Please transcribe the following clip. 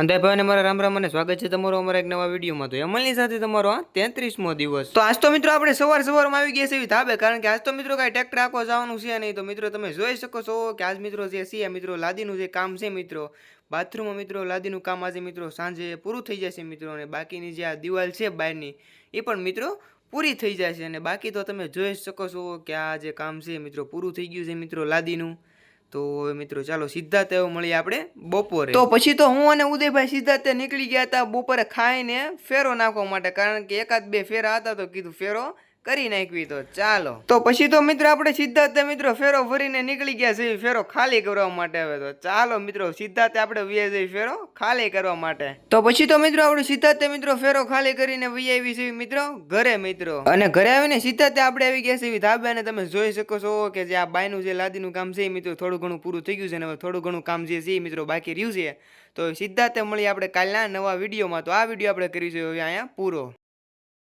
અંધાઈ ભાઈને મારા રામ રામ અને સ્વાગત છે તમારો અમારા એક નવા વિડીયોમાં. તો અમલની સાથે તમારો આ તેત્રીસમો દિવસ. તો આજ તો મિત્રો આપણે સવાર સવારમાં આવી ગયા છે એવી ધાબે, કારણ કે આજ તો મિત્રો કાંઈ ટ્રેક્ટર આખો જવાનું છે નહીં. તો મિત્રો તમે જોઈ શકો છો કે આજ મિત્રો જે છે મિત્રો લાદીનું જે કામ છે મિત્રો, બાથરૂમમાં મિત્રો લાદીનું કામ આજે મિત્રો સાંજે પૂરું થઈ જશે મિત્રો, અને બાકીની જે આ દિવાલ છે બહારની, એ પણ મિત્રો પૂરી થઈ જશે. અને બાકી તો તમે જોઈ શકો છો કે આ જે કામ છે મિત્રો પૂરું થઈ ગયું છે મિત્રો લાદીનું. તો મિત્રો, ચાલો સીધા તેઓ મળીએ આપણે બપોરે. તો પછી તો હું અને ઉદયભાઈ સીધા તે નીકળી ગયા હતા બપોરે ખાઈને ફેરો નાખવા માટે, કારણ કે એકાદ બે ફેરા હતા તો કીધું ફેરો. કરી નાખવી તો ચાલો. તો પછી તો મિત્રો આપણે સિદ્ધાર્થે મિત્રો ફેરો ભરીને નીકળી ગયા છે ફેરો ખાલી કરવા માટે હવે તો. ચાલો મિત્રો સિદ્ધાર્થે આપણે વીએ જઈ ફેરો ખાલી કરવા માટે. તો પછી તો મિત્રો આપણે સિદ્ધાર્થે મિત્રો ફેરો ખાલી કરીને વી આવી છે મિત્રો ઘરે મિત્રો. અને ઘરે આવીને સિદ્ધાર્થે આપણે આવી ગયા છે ધાબે અને તમે જોઈ શકો છો કે જે આ બાયનું જે લાદીનું કામ છે મિત્રો થોડું ઘણું પૂરું થઈ ગયું છે અને હવે થોડું ઘણું કામ જે છે મિત્રો બાકી રહ્યું છે. તો સિદ્ધાર્થે મળી આપણે કાલના નવા વિડીયોમાં. તો આ વીડિયો આપણે કરીશું હવે અહીંયા પૂરો.